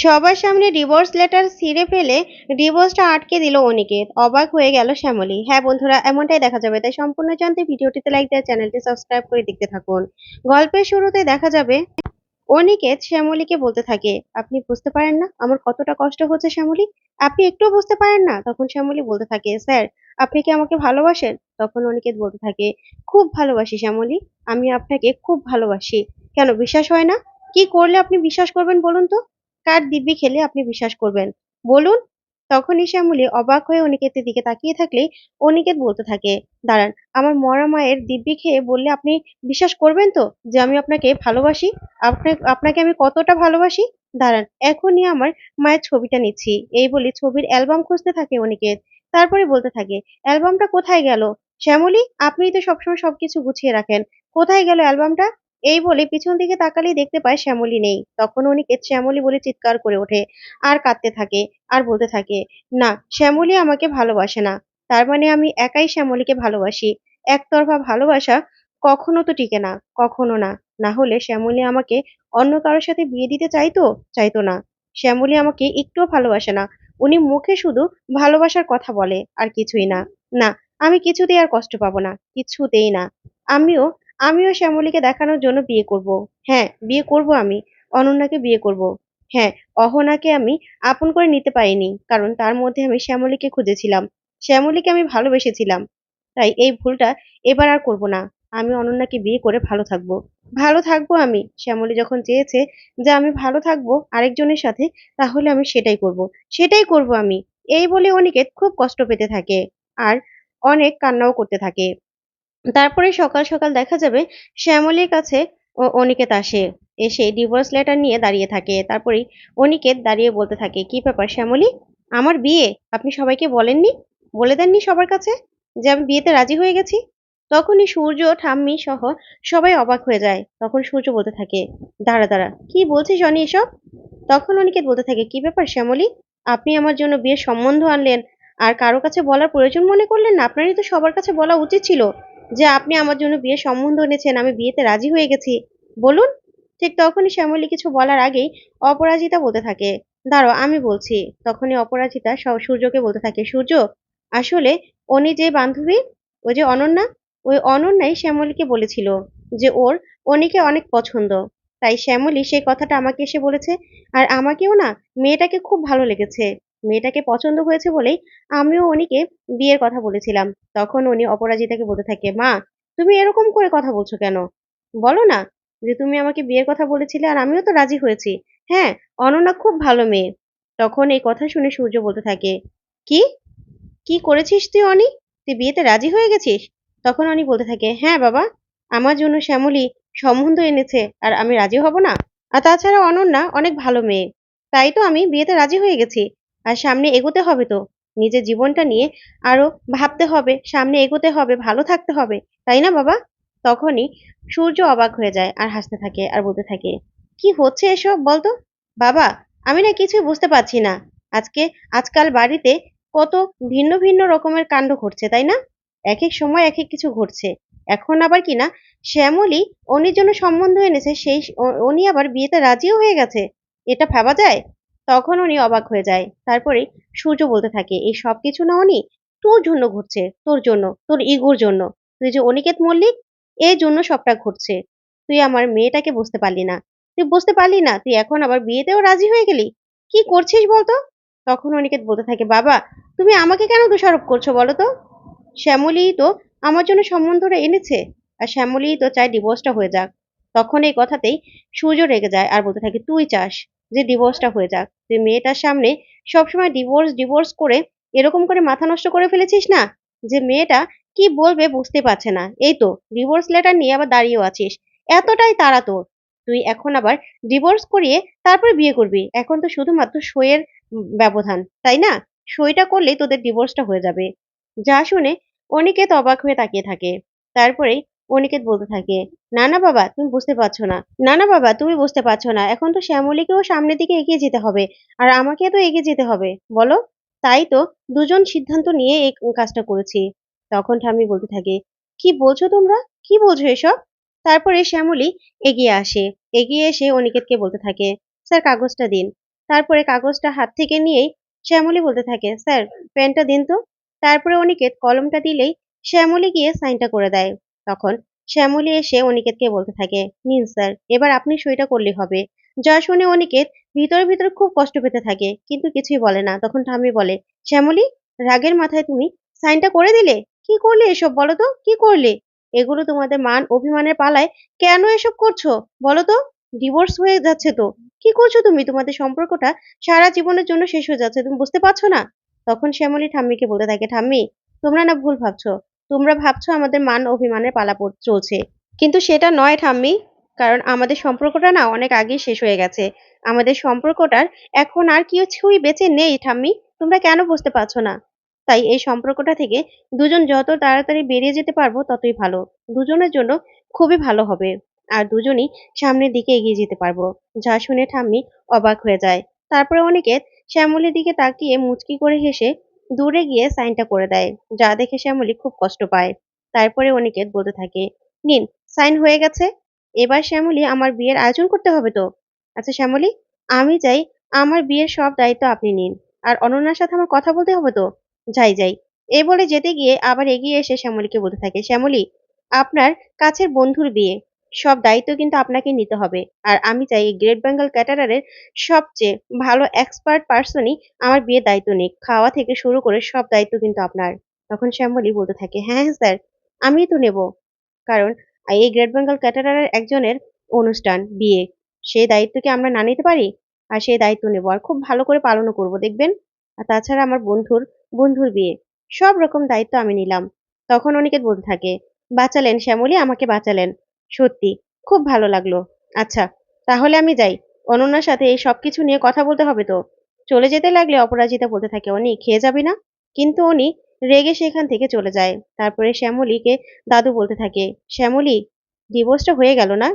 সবার সামনে divorce letter ছিঁড়ে ফেলে ডিভোর্সটা আটকে দিল অনিকেত অবাক হয়ে গেল শ্যামলী। হ্যাঁ বন্ধুরা, এমনটাই দেখা যাবে। তাই সম্পূর্ণ জানতে ভিডিওটিতে লাইক দেওয়া চ্যানেলটি সাবস্ক্রাইব করে দেখতে থাকুন। গল্পের শুরুতে দেখা যাবে অনিকেত শ্যামলীকে বলতে থাকে, আপনি বুঝতে পারেন না আমার কতটা কষ্ট হচ্ছে শ্যামলী? আপনি একটুও বুঝতে পারেন না? তখন শ্যামলী বলতে থাকে, স্যার, আপনি কি আমাকে ভালোবাসেন? তখন অনিকেত বলতে থাকে, খুব ভালোবাসি শ্যামলী, আমি আপনাকে খুব ভালোবাসি। কেন, বিশ্বাস হয় না? কি করলে আপনি বিশ্বাস করবেন বলুন তো? কার দিব্যি খেলে আপনি বিশ্বাস করবেন? বলুন। তখনই শ্যামলী অবাক হয়ে অনিকেতের দিকে তাকিয়ে থাকলেই অনিকেত বলতে থাকে, দাঁড়ান, আমার মরা মায়ের দিব্যি খেয়ে বললে আপনি বিশ্বাস করবেন তো যে আমি আপনাকে ভালোবাসি? আপনাকে আপনাকে আমি কতটা ভালোবাসি? দাঁড়ান, এখনই আমার মায়ের ছবিটা নিচ্ছি। এই বলে ছবির অ্যালবাম খুঁজতে থাকে অনিকেত। তারপরে বলতে থাকে, অ্যালবামটা কোথায় গেল? শ্যামলী, আপনিই তো সবসময় সবকিছু গুছিয়ে রাখেন। কোথায় গেল অ্যালবামটা? এই বলে পিছন দিকে তাকালেই দেখতে পায় শ্যামলী নেই। তখন অনিকেত শ্যামলী বলে চিৎকার করে ওঠে, আর কাঁদতে থাকে, আর বলতে থাকে, না, শ্যামলী আমাকে ভালোবাসে না। তার মানে আমি একাই শ্যামলীকে ভালোবাসি। একতরফা ভালোবাসা কখনো তো টিকে না, কখনো না। না হলে শ্যামলী আমাকে অন্য কারোর সাথে বিয়ে দিতে চাইতো? চাইতো না। শ্যামলী আমাকে একটুও ভালোবাসে না। উনি মুখে শুধু ভালোবাসার কথা বলে, আর কিছুই না। না, আমি কিছুতেই আর কষ্ট পাবো না, কিছুতেই না। আমিও আমিও শ্যামলীকে দেখানোর জন্য বিয়ে করব। হ্যাঁ বিয়ে করব আমি। অনন্যাকে বিয়ে করব। হ্যাঁ অহনাকে আমি আপন করে নিতে পারিনি, কারণ তার মধ্যে আমি শ্যামলীকে খুঁজেছিলাম। শ্যামলীকে আমি ভালোবেসেছিলাম। তাই এই ভুলটা এবার আর করব না। আমি অনন্যাকে বিয়ে করে ভালো থাকব। ভালো থাকব আমি। শ্যামলী যখন চেয়েছে যে আমি ভালো থাকব আরেকজনের সাথে, তাহলে আমি সেটাই করব। সেটাই করব আমি। এই বলে অনিকেত খুব কষ্ট পেতে থাকে। আর অনেক কান্নাও করতে থাকে। তারপরে সকাল সকাল দেখা যাবে শ্যামলীর কাছে ও- অনিকেত আসে। এসে ডিভোর্স লেটার নিয়ে দাঁড়িয়ে থাকে। তারপরেই অনিকেত দাঁড়িয়ে বলতে থাকে, কি ব্যাপার শ্যামলী? আমার বিয়ে? আপনি সবাইকে বলেননি? বলে দেননি সবার কাছে যে আমি বিয়েতে রাজি হয়ে গেছি? তখনই সূর্য, ঠাম্মি সহ সবাই অবাক হয়ে যায়। তখন সূর্য বলতে থাকে, দাঁড়া দাঁড়া, কি বলছিস অনি এসব? তখন অনিকেত বলতে থাকে, কি ব্যাপার শ্যামলী? আপনি আমার জন্য বিয়ের সম্বন্ধ আনলেন। আর কারও কাছে বলার প্রয়োজন মনে করলেন না? আপনারই তো সবার কাছে বলা উচিত ছিল। যে আপনি আমার জন্য বিয়ের সম্বন্ধ এনেছেন, আমি বিয়েতে রাজি হয়ে গেছি। বলুন। ঠিক তখনই শ্যামলী কিছু বলার আগেই অপরাজিতা বলতে থাকে। দাঁড়াও, আমি বলছি। তখনই অপরাজিতা সূর্যকে বলতে থাকে, সূর্য, আসলে উনি যে বান্ধবী ওই যে অনন্যা, ওই অনন্যাই শ্যামলীকে বলেছিল যে ওর অনিকে অনেক পছন্দ। তাই শ্যামলী সেই কথাটা আমাকে এসে বলেছে। আর আমাকেও না, মেয়েটাকে খুব ভালো লেগেছে। মেয়েটাকে পছন্দ হয়েছে বলেই আমিও উনিকে বিয়ের কথা বলেছিলাম। তখন উনি অপরাজিতাকে বলতে থাকে, মা, তুমি এরকম করে কথা বলছো কেন? বলো না যে তুমি আমাকে বিয়ের কথা বলেছিলে আর আমিও তো রাজি হয়েছি। হ্যাঁ অনন্যা খুব ভালো মেয়ে। তখন এই কথা শুনে সূর্য বলতে থাকে, কি? কি করেছিস তুই অনি? তুই বিয়েতে রাজি হয়ে গেছিস? তখন অনি বলতে থাকে হ্যাঁ বাবা, আমার জন্য শ্যামলী সম্বন্ধ এনেছে আর আমি রাজি হব না। আর তাছাড়া অনন্যা অনেক ভালো মেয়ে। তাই তো আমি বিয়েতে রাজি হয়ে গেছি। আর সামনে এগোতে হবে তো। নিজের জীবনটা নিয়ে আরও ভাবতে হবে, সামনে এগোতে হবে, ভালো থাকতে হবে, তাই না বাবা? তখনই সূর্য অবাক হয়ে যায় আর হাসতে থাকে আর বলতে থাকে, কি হচ্ছে এসব বলতো? বাবা, আমি না কিছুই বুঝতে পারছি না। আজকে, আজকাল বাড়িতে কত ভিন্ন ভিন্ন রকমের কাণ্ড ঘটছে, তাই না? এক এক সময় এক এক কিছু ঘটছে। এখন আবার কি না, শ্যামলী অনির জন্য সম্বন্ধ এনেছে, সেই উনি আবার বিয়েতে রাজিও হয়ে গেছে। এটা ভাবা যায়? তখন উনি অবাক হয়ে যায়। তারপরে সূর্য বলতে থাকে, এই সব কিছু না উনি? তোর জন্য ঘটছে, তোর জন্য, তোর ইগোর জন্য। তুই যে অনিকেত মল্লিক এই জন্য সবটা ঘটছে। তুই আমার মেয়েটাকে বুঝতে পারলি না। তুই বুঝতে পারলি না, তুই এখন আবার বিয়েতেও রাজি হয়ে গেলি? কি করছিস বলতো? তখন অনিকেত বলতে থাকে, বাবা, তুমি আমাকে কেন দোষারোপ করছ বলো তো? শ্যামলী তো আমার জন্য সম্বন্ধটা এনেছে, আর শ্যামলী তো চায় ডিভোর্সটা হয়ে যাক। তখন এই কথাতেই সূর্য রেগে যায় আর বলতে থাকে, তুই চাস যে ডিভোর্সটা হয়ে যাক তুই মেয়েটার সামনে সবসময় ডিভোর্স ডিভোর্স করে এরকম করে মাথা নষ্ট করে ফেলেছিস না? যে মেয়েটা কি বলবে বুঝতে পারছে না। এই তো ডিভোর্স লেটার নিয়ে আবার দাঁড়িয়েও আছিস। এতটাই তাড়া তোর। তুই এখন আবার ডিভোর্স করিয়ে তারপরে বিয়ে করবি। এখন তো শুধুমাত্র সইয়ের ব্যবধান, তাই না? সইটা করলেই তোদের ডিভোর্সটা হয়ে যাবে। যা শুনে অনিকেত অবাক হয়ে তাকিয়ে থাকে। তারপরেই অনিকেত বলতে থাকে, না না বাবা, তুমি বুঝতে পারছ না। না না বাবা, তুমি বুঝতে পারছ না। এখন তো শ্যামলীকেও সামনের দিকে এগিয়ে যেতে হবে, আর আমাকে তো এগিয়ে যেতে হবে। বলো? তাই তো, দুজন সিদ্ধান্ত নিয়ে এই কাজটা করেছি। তখন ঠাম্মি বলতে থাকে, কি বলছো তোমরা? কি বলছো এসব? তারপরে শ্যামলী এগিয়ে আসে, এগিয়ে এসে অনিকেতকে বলতে থাকে, স্যার, কাগজটা দিন। তারপরে কাগজটা হাত থেকে নিয়েই শ্যামলী বলতে থাকে, স্যার, পেনটা দিন তো? তারপরে অনিকেত কলমটা দিলেই শ্যামলী গিয়ে সাইনটা করে দেয়। তখন শ্যামলী এসে অনিকেতকে বলতে থাকে, নিন স্যার, এবার আপনি সইটা করলে হবে। যা শুনে অনিকেত ভিতরে ভিতরে খুব কষ্ট পেতে থাকে, কিন্তু কিছুই বলে না। তখন ঠাম্মি বলে, শ্যামলী, রাগের মাথায় তুমি সাইনটা করে দিলে? কি করলে এসব বলো তো? কি করলে? এগুলো তোমাদের মান অভিমানের পালায় কেন এসব করছ? বলো তো? ডিভোর্স হয়ে যাচ্ছে তো। কি করছ তুমি? তোমাদের সম্পর্কটা সারা জীবনের জন্য শেষ হয়ে যাচ্ছে, তুমি বুঝতে পারছ না? তখন শ্যামলী ঠাম্মিকে বলতে থাকে, ঠাম্মি, তোমরা না ভুল ভাবছ। তোমরা ভাবছ আমাদের মান অভিমানের পালা চলছে। কিন্তু সেটা নয় ঠাম্মি, কারণ আমাদের সম্পর্কটা না অনেক আগেই শেষ হয়ে গেছে। আমাদের সম্পর্কটার এখন আর কিছুই বেঁচে নেই ঠাম্মি, তোমরা কেন বুঝতে পারছ না? তাই এই সম্পর্কটা থেকে দুজন যত তাড়াতাড়ি বেরিয়ে যেতে পারব ততই ভালো। দুজনের জন্য খুবই ভালো হবে। আর দুজনই সামনের দিকে এগিয়ে যেতে পারব। যা শুনে ঠাম্মি অবাক হয়ে যায়। তারপরে অনিকেত শ্যামলীর দিকে তাকিয়ে মুচকি করে হেসে দূরে গিয়ে সাইনটা করে দেয়, যা দেখে শ্যামলী খুব কষ্ট পায়। তারপরে অনিকেত বলতে থাকে, নিন, সাইন হয়ে গেছে, এবার শ্যামলী আমার বিয়ের আয়োজন করতে হবে তো? আচ্ছা শ্যামলী, আমি চাই আমার বিয়ের সব দায়িত্ব আপনি নিন, আর অনন্যার সাথে আমার কথা বলতে হবে তো? যাই যাই। এই বলে যেতে গিয়ে আবার এগিয়ে এসে শ্যামলীকে বলতে থাকে, শ্যামলী, আপনার কাছের বন্ধুর বিয়ে। সব দায়িত্ব কিন্তু আপনাকে নিতে হবে। আর আমি চাই এই গ্রেট বেঙ্গল ক্যাটারারের সবচেয়ে ভালো এক্সপার্ট পার্সনই আমার বিয়ের দায়িত্ব নিক। খাওয়া থেকে শুরু করে সব দায়িত্ব কিন্তু আপনার। তখন শ্যামলী বলতে থাকে হ্যাঁ হ্যাঁ স্যার, আমিই তো নেব। কারণ এই গ্রেট বেঙ্গল ক্যাটারারের একজনের অনুষ্ঠান, বিয়ে। সেই দায়িত্ব কি আমরা না নিতে পারি? আর সেই দায়িত্ব নেব। আর খুব ভালো করে পালনও করব, দেখবেন? আর তাছাড়া আমার বন্ধুর বন্ধুর বিয়ে। সব রকম দায়িত্ব আমি নিলাম। তখন অনিকেত বলতে থাকে, বাঁচালেন শ্যামলী, আমাকে বাঁচালেন। সত্যি, খুব ভালো লাগল। আচ্ছা তাহলে আমি যাই। অনন্যার সাথে এই সব কিছু নিয়ে কথা বলতে হবে তো? চলে যেতে লাগলে অপরাজিতা বলতে থাকে, অনি, খেয়ে যাবি না? কিন্তু উনি রেগে সেখান থেকে চলে যায়। তারপরে শ্যামলীকে দাদু বলতে থাকে, শ্যামলী ডিভোর্সটা হয়ে গেল না?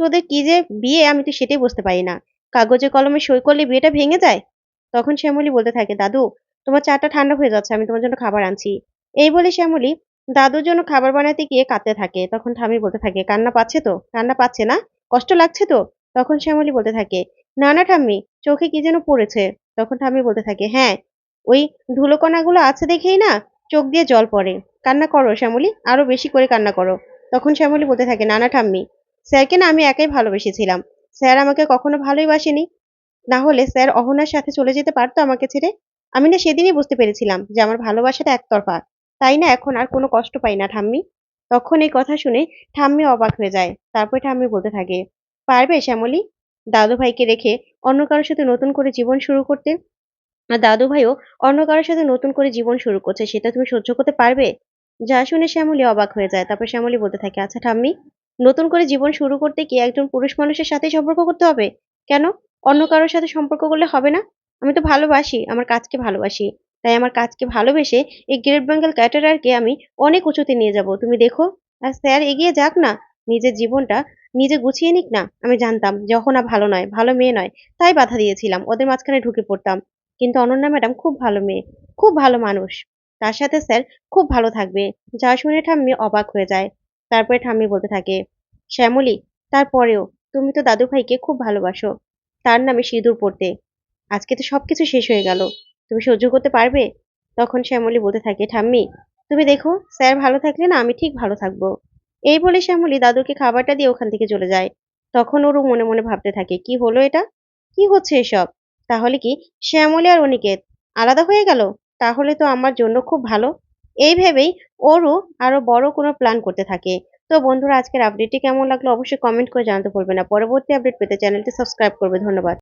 তোদের কি যে বিয়ে আমি তো সেটাই বুঝতে পারি না। কাগজে কলমে সই করলে বিয়েটা ভেঙে যায়? তখন শ্যামলী বলতে থাকে, দাদু, তোমার চাটা ঠান্ডা হয়ে যাচ্ছে, আমি তোমার জন্য খাবার আনছি। এই বলে শ্যামলী দাদুর জন্য খাবার বানাতে গিয়ে কাঁদতে থাকে। তখন ঠামি বলতে থাকে, কান্না পাচ্ছে তো? কান্না পাচ্ছে না? কষ্ট লাগছে তো? তখন শ্যামলী বলতে থাকে, না না ঠাম্মি, চোখে কি যেন পড়েছে? তখন ঠাম্মি বলতে থাকে হ্যাঁ ওই ধুলোকণাগুলো আছে দেখেই না? চোখ দিয়ে জল পড়ে। কান্না করো শ্যামলী, আরও বেশি করে কান্না করো। তখন শ্যামলী বলতে থাকে, না না ঠাম্মি, স্যারকে না আমি একাই ভালোবেসেছিলাম। স্যার আমাকে কখনো ভালোই বাসেনি না হলে স্যার অহনার সাথে চলে যেতে পারতো আমাকে ছেড়ে? আমি না সেদিনই বুঝতে পেরেছিলাম যে আমার ভালোবাসাটা একতরফা। তাই না এখন আর কোনো কষ্ট পাই না ঠাম্মি? তখন এই কথা শুনে ঠাম্মি অবাক হয়ে যায়। তারপর ঠাম্মি বলতে থাকে, পারবে শ্যামলী? দাদু ভাইকে রেখে অন্য কারোর সাথে নতুন করে জীবন শুরু করতে? আর দাদু ভাইও অন্য কারোর সাথে নতুন করে জীবন শুরু করছে, সেটা তুমি সহ্য করতে পারবে? যা শুনে শ্যামলী অবাক হয়ে যায়। তারপর শ্যামলী বলতে থাকে আচ্ছা ঠাম্মি, নতুন করে জীবন শুরু করতে কি একজন পুরুষ মানুষের সাথেই সম্পর্ক করতে হবে? কেন? অন্য কারোর সাথে সম্পর্ক করলে হবে না? আমি তো ভালোবাসি, আমার কাজকে ভালোবাসি। তাই আমার কাজকে ভালোবেসে এই গ্রেট বেঙ্গল ক্যাটারারকে আমি অনেক উঁচুতে নিয়ে যাব। তুমি দেখো, আর স্যার এগিয়ে যাক না, নিজের জীবনটা নিজে গুছিয়ে নিক না। আমি জানতাম যখন না ভালো নয়, ভালো মেয়ে নয়, তাই বাধা দিয়েছিলাম, ওদের মাঝখানে ঢুকে পড়তাম। কিন্তু অনন্যা ম্যাডাম খুব ভালো মেয়ে, খুব ভালো মানুষ। তার সাথে স্যার খুব ভালো থাকবে, যা শুনে ঠাম্মি অবাক হয়ে যায়। তারপরে ঠাম্মি বলতে থাকে, শ্যামলী, তারপরেও তুমি তো দাদু ভাইকে খুব ভালোবাসো। তার নামে সিঁদুর পড়তে। আজকে তো সবকিছু শেষ হয়ে গেল। তুমি সহ্য করতে পারবে? তখন শ্যামলী বলতে থাকে, ঠাম্মি, তুমি দেখো, স্যার ভালো থাকলে না আমি ঠিক ভালো থাকব। এই বলে শ্যামলী দাদুকে খাবারটা দিয়ে ওখান থেকে চলে যায়। তখন ওরও মনে মনে ভাবতে থাকে, কি হলো এটা? কি হচ্ছে এসব? তাহলে কি শ্যামলী আর অনিকেত আলাদা হয়ে গেল? তাহলে তো আমার জন্য খুব ভালো। এই ভেবেই ওরও আরও বড় কোনো প্ল্যান করতে থাকে। তো বন্ধুরা, আজকের আপডেটটি কেমন লাগল অবশ্যই কমেন্ট করে জানাতে ভুলবে না। পরবর্তী আপডেট পেতে চ্যানেলটি সাবস্ক্রাইব করবে। ধন্যবাদ।